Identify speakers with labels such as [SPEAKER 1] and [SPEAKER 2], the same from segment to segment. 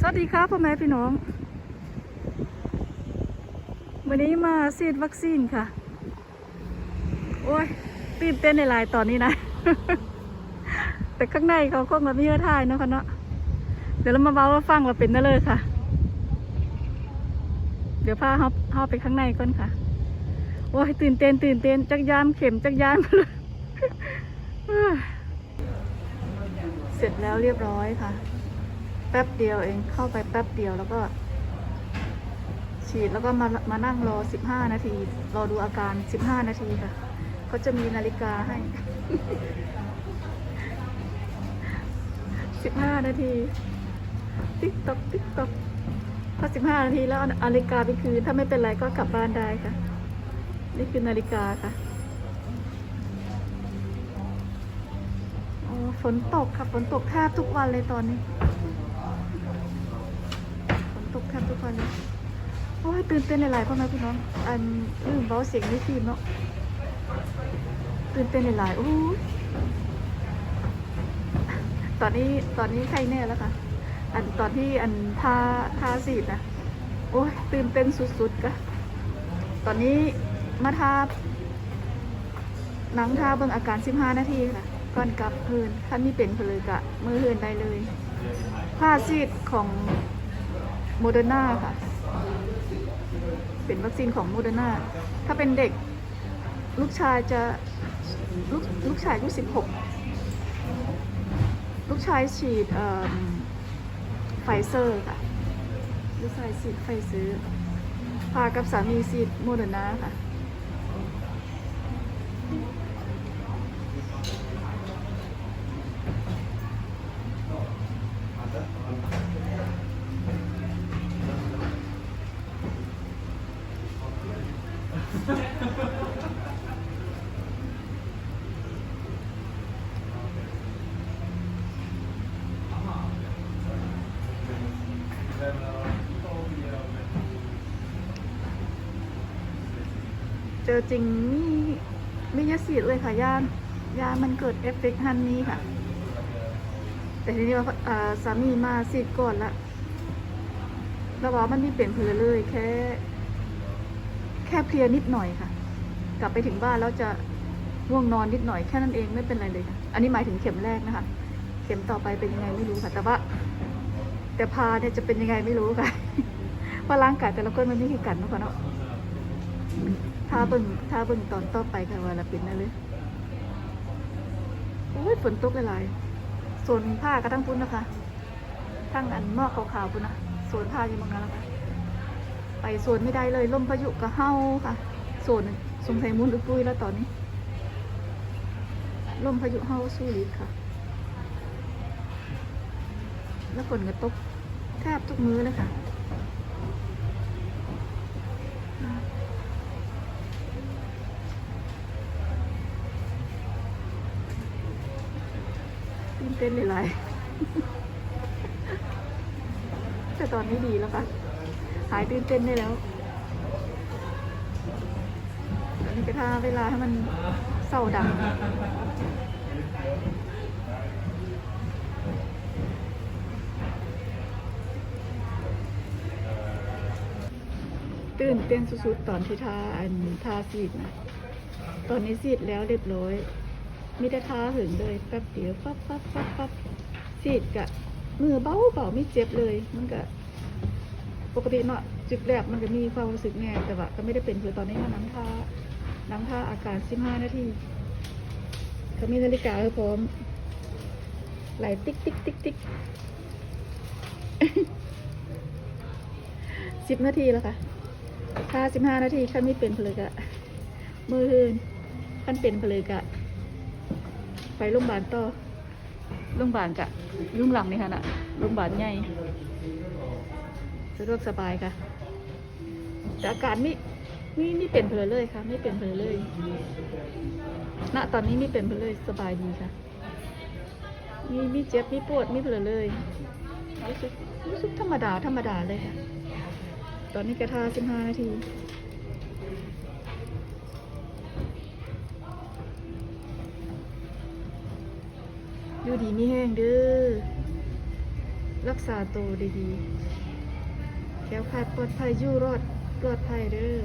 [SPEAKER 1] สวัสดีครับพ่อแม่พี่น้อง วันนี้มาฉีดวัคซีนค่ะ โอ้ยตื่นเต้นในลายตอนนี้นะ แต่ข้างในเขาคงมาไม่เยอะทายเนาะคะเนาะ เดี๋ยวเรามาเบาว่าฟังว่าเป็นนั่นเลยค่ะ เดี๋ยวพาเขาเขาไปข้างในก่อนค่ะ โอ้ยตื่นเต้นตื่นเต้นจักยานเข็มจักยานมาเลยเสร็จแล้วเรียบร้อยค่ะ แป๊บเดียวเองเข้าไปแป๊บเดียวแล้วก็ ฉีดแล้วก็มามานั่งรอ 15 นาที รอดูอาการ 15 นาทีค่ะเขาจะมีนาฬิกาให้ 15 นาที ติ๊กตอกติ๊กตอกพอ15 นาทีแล้วเอานาฬิกาไปคืนถ้าไม่เป็นไรก็กลับบ้านได้ค่ะ นี่คือนาฬิกาค่ะอ๋อฝนตกค่ะ ฝนตกแทบทุกวันเลยตอนนี้ ฝ นตกแทบทุกวันโอ้ยตื่นเต้นหลายๆพ่อแม่พี่น้อง อันลืมเบาเสียงในฟิล์มเนาะตื่นเต้นหลายๆโอ้ยตอนนี้ตอนนี้ใครแน่แล้วค่ะ อันตอนที่อันทาทาสีดนะโอ้ยตื่นเต้นสุดๆกะตอนนี้มาทาหนังทาเบิ่งอาการ 15 นาทีค่ะ ก่อนกลับเฮืนท่านมีเป็นเพนเลยกะมือเฮืนได้เลยผ้าซีดของ โมเดอร์นาค่ะ เป็นวัคซีนของโมเดอร์นาถ้าเป็นเด็กลูกชายจะลูกลูกชายอายุสิบหกลูกชายฉีดเอิ่มไฟเซอร์ค่ะ ลูกชายฉีดไฟเซอร์พากับสามีฉีดโมเดอร์นาค่ะ เจอจริงนี่ไม่ยาสีดเลยค่ะยายามันเกิดเอฟเฟกต์ฮันนี้ค่ะ แต่ทีนี้ว่าสามีมาสีดก่อนละแล้วว่ามันไม่เปลี่ยนเพลเลยแค่ แค่เพลียนิดหน่อยค่ะ กลับไปถึงบ้านแล้วจะง่วงนอนนิดหน่อยแค่นั้นเองไม่เป็นไรเลยค่ะ อันนี้หมายถึงเข็มแรกนะคะ เข็มต่อไปเป็นยังไงไม่รู้ค่ะ แต่ว่า แต่พาเนี่ยจะเป็นยังไงไม่รู้ค่ะว่าร่างกายแต่ละคนมันไม่คือกันนะค่ะเนาะถ้าเบิ่งถ้าเบิ่งตอนต่อไปค่ะว่าละเป็นนั่นเลยโอ้ยฝนตกหลายๆส่วนผ้าก็ทั้งพุ่นนะคะ ทั้งอันมอกขาวๆพุ่นนะส่วนผ้าอยู่เมืองนั้นแล้วค่ะ ไปสวนไม่ได้เลยลมพายุก็เฮาค่ะสวนสงสัยมุนอุปุยแล้วตอนนี้ ลมพายุเฮาสู้ฤทธิ์ค่ะ แล้วฝนก็ตกแทบทุกมื้อเลยค่ะตื่นเต้นหลายๆแต่ตอนนี้ดีแล้วค่ะ หายตื่นเต้นได้แล้วตอนนี้ก็ทาเวลาให้มันเศร้าดังตื่นเต้นสุดๆตอนที่ทาอันทาสีดนะตอนนี้สีดแล้วเรียบร้อยมีแต่ทาหึงเลยแป๊บเดียวปั๊บปั๊บปั๊บปั๊บสีดกะมือเบาเบาไม่เจ็บเลยมันก็ ปกติเนาะจุดแรกมันก็มีความรู้สึกแน่แต่ว่าก็ไม่ได้เป็นคือตอนนี้มันน้ำท่าน้ำท่าอาการ15นาทีก็มีนาฬิกาให้พร้อมไหลติ๊กติ๊กติ๊กติ๊กสิบนาทีแล้วค่ะถ้าสิบห้านาทีขั้นไม่เป็นเพลยกะมือหืนขั้นเป็นเพลยกะ ไปโรงพยาบาลต่อโรงพยาบาลกะยุ่งหลังนี่ค่ะน่ะโรงพยาบาลใหญ่ สะดวกสบายค่ะ แต่อาการไม่ไม่ไม่เป็นเพลเลยค่ะ ไม่เป็นเพลเลย ณ ตอนนี้ไม่เป็นเพลเลยสบายดีค่ะ มีมีเจ็บมีปวดมีเพลเลยรู้สึกรู้สึกธรรมดาธรรมดาเลยค่ะ ตอนนี้กระทาสิบห้านาทีอยู่ดีมีแห้งเด้อ รักกษาตัวดีๆ แคล้วคลาดปลอดภัยอยู่รอดปลอดภัยเด้อ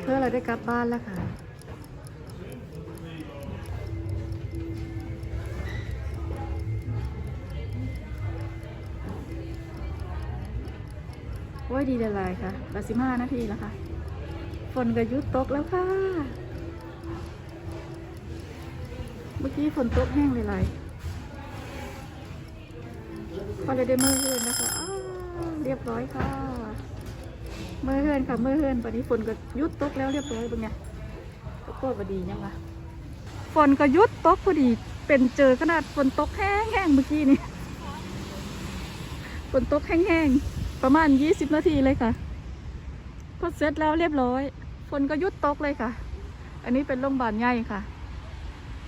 [SPEAKER 1] เพื่อเราได้กลับบ้านแล้วค่ะโอ้ยดีละลายค่ะบาสิบห้านาทีแล้วค่ะ ฝนก็ยุดตกแล้วค่ะ เมื่อกี้ฝนตกแห้งเลยลาย พอเลยได้มือเฮือนนะคะเรียบร้อยค่ะมือเฮือนค่ะมือเฮือนตอนนี้ฝนก็ยุดตกแล้วเรียบร้อยเป็นไงก็ปวดพอดียังวะฝนก็ยุดตกพอดีเป็นเจอขนาดฝนตกแห้งแห้งเมื่อกี้นี่ฝนตกแห้งๆประมาณ 20 นาทีเลยค่ะพอเสร็จแล้วเรียบร้อยฝนก็ยุดตกเลยค่ะ อันนี้เป็นโรงพยาบาลใหญ่ค่ะ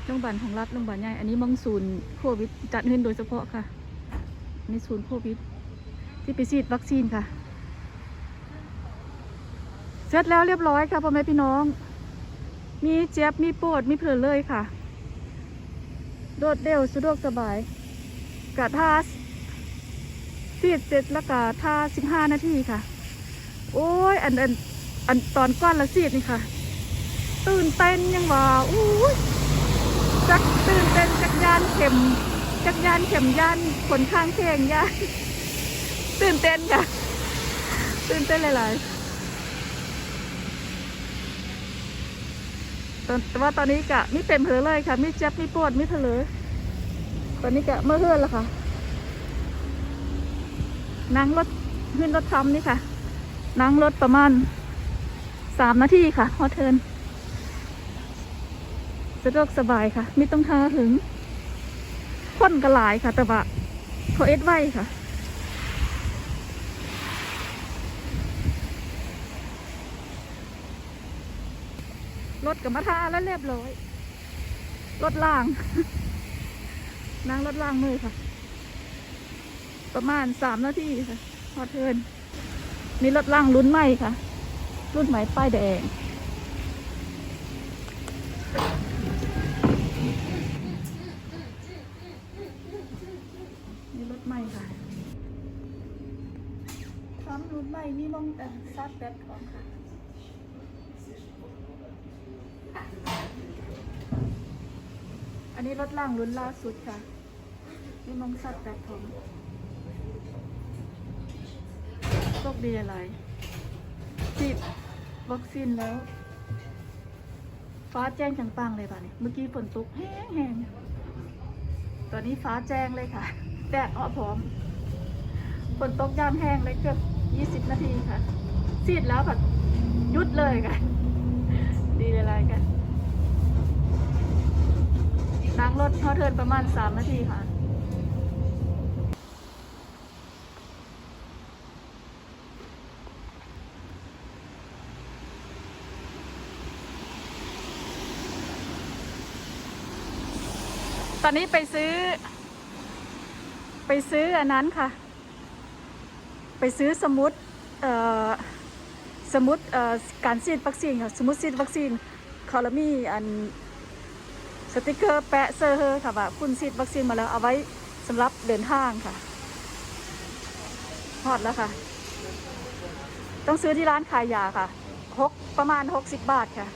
[SPEAKER 1] โรงพยาบาลของรัฐโรงพยาบาลใหญ่อันนี้มองศูนย์โควิดจัดขึ้นโดยเฉพาะค่ะ อันนี้ศูนย์โควิด ที่ไปฉีดวัคซีนค่ะ เสร็จแล้วเรียบร้อยค่ะพ่อแม่พี่น้อง มีเจ็บมีปวดมีเผื่อเลยค่ะ โดดเดี่ยวสะดวกสบายกระทาซีดเสร็จแล้วก็ท่าสิบห้านาทีค่ะ โอ้ยอันอันอันตอนก้อนละซีดนี่ค่ะ ตื่นเต้นยังว่าอู้ยจักตื่นเต้นจักยานเข็ม จักยานเข็มยานขนข้างเคียงยานตื่นเต้นค่ะ ตื่นเต้นหลายๆตอนแต่ว่าตอนนี้กะไมีเต็มเพลอเลยค่ะไมีเจ็บไมีปวดไมีเพลอตอนนี้กะเมื่อเฮือนล้วค่ะนั่งรถขึ้นรถทำนี่ค่ะ นั่งรถประมาณสามนาทีค่ะฮอเทินสะดวกสบายค่ะ ไม่ต้องทาถึง คนกระหลายค่ะ แต่ว่าเขาเอ็ดไว้ค่ะ รถกับมาทาแล้วเรียบร้อย รถล่าง นั่งรถล่างมือค่ะ ประมาณสามนาทีค่ะพอเทินมีรถล่างรุ่นใหม่ค่ะ รุ่นใหม่ป้ายแดง มีรถใหม่ค่ะพร้อมรุ่นใม่มีมองแต่ซัดแบตของค่ะอันนี้รถล่างรุ่นล่าสุดค่ะมีมองซัดแบตของโชคดีอะไรฉีดวัคซีนแล้ว ฟ้าแจ้งจังปังเลยป่ะเนี่ยเมื่อกี้ฝนตกแห้งๆตอนนี้ฟ้าแจ้งเลยค่ะ แดดอ้อพร้อมฝนตกยามแห้งเลยเกือบ ยี่สิบนาทีค่ะฉีดแล้วแบบยุดเลยค่ะ ดีเลยอะไรกันนั่งรถพอเทินประมาณสามนาทีค่ะตอนนี้ไปซื้อ ไปซื้ออันนั้นค่ะ ไปซื้อสมุดสมุดการฉีดวัคซีนค่ะสมุดฉีดวัคซีนเขาแล้วมีอันสติกเกอร์แปะเซอร์เฮอค่ะว่าคุณฉีดวัคซีนมาแล้วเอาไว้สำหรับเดินทางค่ะฮอดแล้วค่ะ ต้องซื้อที่ร้านขายยาค่ะหกประมาณ 60 บาทค่ะ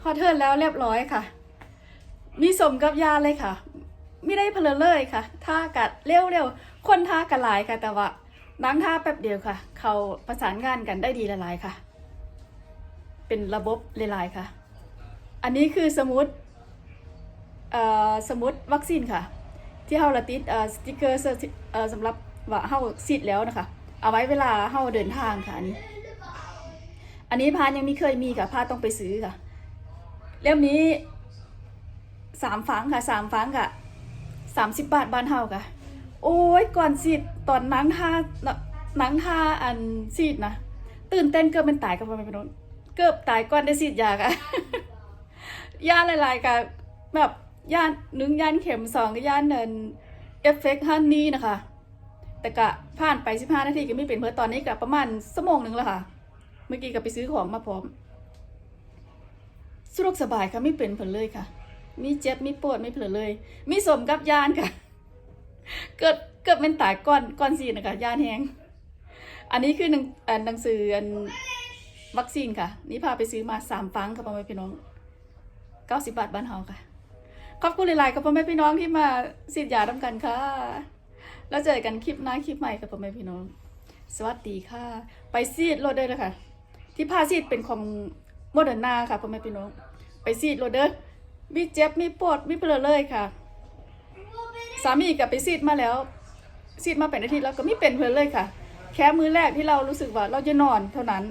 [SPEAKER 1] พอเทิร์นแล้วเรียบร้อยค่ะ มีสมกับยาเลยค่ะไม่ได้เพลอเลยค่ะท่ากัดเร็วๆคนท่ากันหลายค่ะแต่ว่านั่งท่าแป๊บเดียวค่ะ เขาประสานงานกันได้ดีละลายค่ะ เป็นระบบละลายค่ะ อันนี้คือสมุดสมุดวัคซีนค่ะ ที่เฮาละติดสติกเกอร์สำหรับว่าเฮาสิทธิ์แล้วนะคะ เอาไว้เวลาเฮาเดินทางค่ะอันนี้ อันนี้พานยังไม่เคยมีค่ะพาต้องไปซื้อค่ะเล่มนี้ สามฟังค่ะสามฟังค่ะสามสิบบาทบ้านเฮาค่ะโอ้ยก่อนซีดตอนนังท่านังท่าอันซีดนะตื่นเต้นเกือบเป็นตายกับพ่อแม่พี่น้องเกือบตายก่อนได้ซีดยาค่ะย่านหลายๆกับแบบย่าหนึ่งย่านเข็มสองก็ย่านเนินเอฟเฟกต์ฮันนี่นะคะ แต่กะผ่านไปสิบห้านาทีก็ไม่เป็นเพราะตอนนี้กะประมาณชั่วโมงหนึ่งแล้วค่ะ เมื่อกี้ก็ไปซื้อของมาพร้อมสะดวกสบายค่ะไม่เป็นผลเลยค่ะ มีเจ็บมีปวดไม่เผลเลย มีสมกับยานค่ะ เกิดเกิดเป็นตายก้อนก้อนซีนนะคะยานแหงอันนี้คือหนังหนังสืออันวัคซีนค่ะ นี่พาไปซื้อมาสามฟังค่ะพ่อแม่พี่น้องเก้าสิบบาทบ้านเฮาค่ะขอบคุณหลายๆกับพ่อแม่พี่น้องที่มาฉีดยาทำกันค่ะ แล้วเจอกันคลิปหน้าคลิปใหม่กับพ่อแม่พี่น้อง สวัสดีค่ะ ไปซีดโรเดอร์เลยค่ะที่พาซีดเป็นของโมเดอร์นาค่ะพ่อแม่พี่น้อง ไปซีดโรเดอร์ มีเจ็บมีปวดมีเปลือเลยค่ะ สามีกับไปซีดมาแล้วซีดมาเป็นอาทิตย์แล้วก็ไม่เป็นเพลเลยค่ะ แค่มือแรกที่เรารู้สึกว่าเราจะนอนเท่านั้น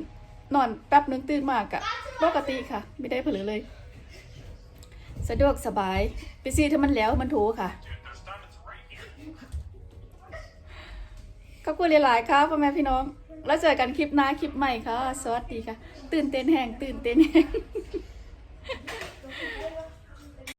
[SPEAKER 1] นอนแป๊บนึงตื่นมากอะปกติค่ะ ไม่ได้เพลเลย สะดวกสบายไปซีดให้มันแล้วมันถูค่ะขอบคุณหลายๆค่ะพ่อแม่พี่น้อง แล้วเจอกันคลิปหน้าคลิปใหม่ค่ะ สวัสดีค่ะ ตื่นเต้นแห่งตื่นเต้นแห่ง